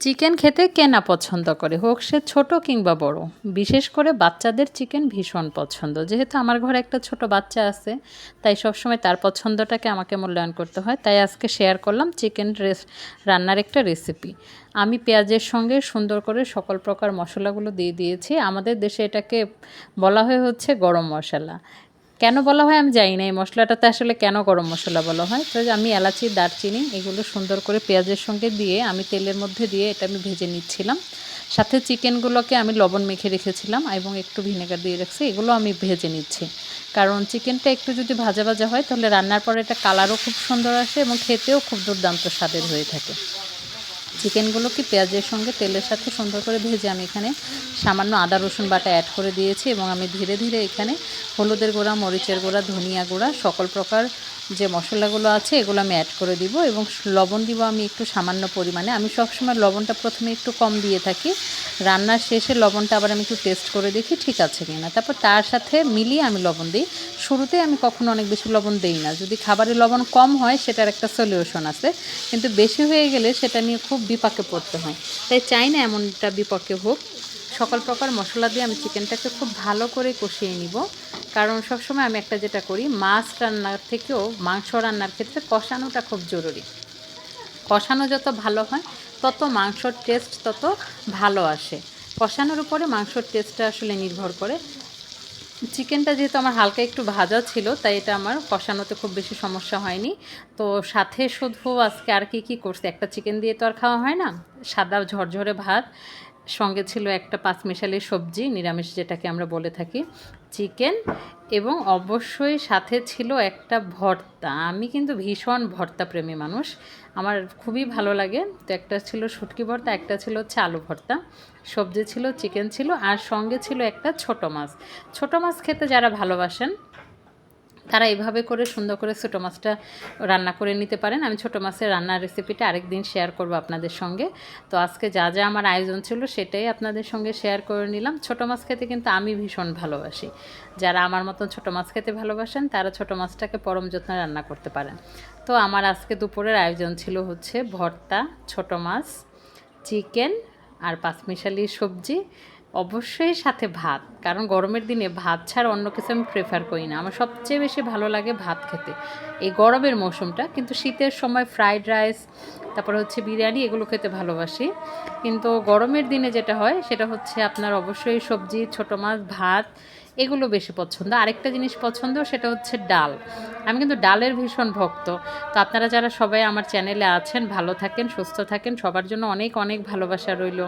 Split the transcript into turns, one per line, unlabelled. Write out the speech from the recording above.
Chicken খেতে কে না পছন্দ করে? হোক সে ছোট কিংবা বড়। বিশেষ করে বাচ্চাদের চিকেন ভীষণ পছন্দ। যেহেতু আমার ঘরে একটা ছোট বাচ্চা আছে, তাই সবসময় তার পছন্দটাকে আমাকে মূল্যায়ন করতে হয়। তাই আজকে শেয়ার করলাম চিকেন রান্নার একটা রেসিপি আমি পেঁয়াজের সঙ্গে সুন্দর করে সকল প্রকার মশলাগুলো দিয়ে দিয়েছি। আমাদের দেশে এটাকে বলা হয় হচ্ছে গরম মশলা। কেন বলা হয় আমি জানি না, এই মশলাটাতে আসলে কেন গরম মশলা বলা হয়? তো আমি এলাচি, দারচিনি এগুলো সুন্দর করে পেঁয়াজের সঙ্গে দিয়ে আমি তেলের মধ্যে দিয়ে এটা আমি ভেজে নিচ্ছিলাম। সাথে চিকেনগুলোকে আমি লবণ মেখে রেখেছিলাম এবং একটু ভিনেগার দিয়ে রাখছি, এগুলো আমি ভেজে নিচ্ছি। কারণ চিকেনটা একটু যদি ভাজা ভাজা হয়, তাহলে রান্নার পরে এটা কালারও খুব সুন্দর আসে এবং খেতেও খুব দুর্দান্ত স্বাদের হয়ে থাকে। চিকেনগুলোকে পেঁয়াজের সঙ্গে তেলের সাথে সুন্দর করে ভেজে আমি এখানে সামান্য আদা, রসুন বাটা অ্যাড করে দিয়েছি এবং আমি ধীরে ধীরে এখানে হলুদের গুঁড়া, মরিচের গুঁড়া, ধনিয়া গুঁড়া সকল প্রকার যে মশলাগুলো আছে, এগুলো আমি অ্যাড করে দিব এবং লবণ দিব আমি একটু সামান্য পরিমাণে। আমি সবসময় লবণটা প্রথমে একটু কম দিয়ে থাকি। রান্নার শেষে লবণটা আবার আমি একটু টেস্ট করে দেখি ঠিক আছে কি না তারপর তার সাথে মিলিয়ে আমি লবণ দিই। শুরুতে আমি কখনো অনেক বেশি লবণ দিই না। যদি খাবারে লবণ কম হয়, সেটার একটা সলিউশন আছে। কিন্তু বেশি হয়ে গেলে সেটা নিয়ে খুব বিপাকে পড়তে হয়। তাই চাই না এমনটা বিপক্ষে হোক। সকল প্রকার মশলা দিয়ে আমি চিকেনটাকে খুব ভালো করে কষিয়ে নিব। কারণ সবসময় আমি একটা যেটা করি, মাছ রান্নার থেকেও মাংস রান্নার ক্ষেত্রে কষানোটা খুব জরুরি। কষানো যত ভালো হয়, তত মাংসর টেস্ট তত ভালো আসে। কষানোর উপরে মাংসর টেস্টটা আসলে নির্ভর করে। চিকেনটা যেহেতু আমার হালকা একটু ভাজা ছিল, তাই এটা আমার কষানোতে খুব বেশি সমস্যা হয়নি। তো সাথে শুধু আজকে আর কি কি করছে? একটা চিকেন দিয়ে তো আর খাওয়া হয় না, সাদা ঝরঝরে ভাত সঙ্গে ছিল একটা পাঁচমিশালি সবজি, নিরামিষ যেটাকে আমরা বলে থাকি, চিকেন এবং অবশ্যই সাথে ছিল একটা ভর্তা। আমি কিন্তু ভীষণ ভর্তা প্রেমী মানুষ। আমার খুবই ভালো লাগে। তো একটা ছিল শুটকি ভর্তা, একটা ছিল হচ্ছে আলু ভর্তা। সবজি ছিল, চিকেন ছিল, আর সঙ্গে ছিল একটা ছোট মাছ। ছোট মাছ খেতে যারা ভালোবাসেন তারা এভাবে করে সুন্দর করে ছোটো মাছটা রান্না করে নিতে পারেন। আমি ছোটো মাছের রান্নার রেসিপিটা আরেক দিন শেয়ার করব আপনাদের সঙ্গে। তো আজকে যা যা আমার আয়োজন ছিল সেটাই আপনাদের সঙ্গে শেয়ার করে নিলাম। ছোটো মাছ খেতে কিন্তু আমি ভীষণ ভালোবাসি। যারা আমার মতন ছোটো মাছ খেতে ভালোবাসেন, তারা ছোটো মাছটাকে পরম যত্নে রান্না করতে পারেন। তো আমার আজকে দুপুরের আয়োজন ছিল হচ্ছে ভর্তা, ছোটো মাছ, চিকেন আর পাঁচমিশালি সবজি। অবশ্যই সাথে ভাত। কারণ গরমের দিনে ভাত ছাড়া অন্য কিছু আমি প্রেফার করি না। আমার সবচেয়ে বেশি ভালো লাগে ভাত খেতে। এই গরমের মৌসুমটা, কিন্তু শীতের সময় ফ্রাইড রাইস তারপর হচ্ছে বিরিয়ানি, এগুলো খেতে ভালোবাসি। কিন্তু গরমের দিনে যেটা হয়, সেটা হচ্ছে আপনার অবশ্যই সবজি, ছোটো মাছ, ভাত, এগুলো বেশি পছন্দ। আরেকটা জিনিস পছন্দ, সেটা হচ্ছে ডাল। আমি কিন্তু ডালের ভীষণ ভক্ত। তো আপনারা যারা সবাই আমার চ্যানেলে আছেন, ভালো থাকেন, সুস্থ থাকেন, সবার জন্য অনেক অনেক ভালোবাসা রইল।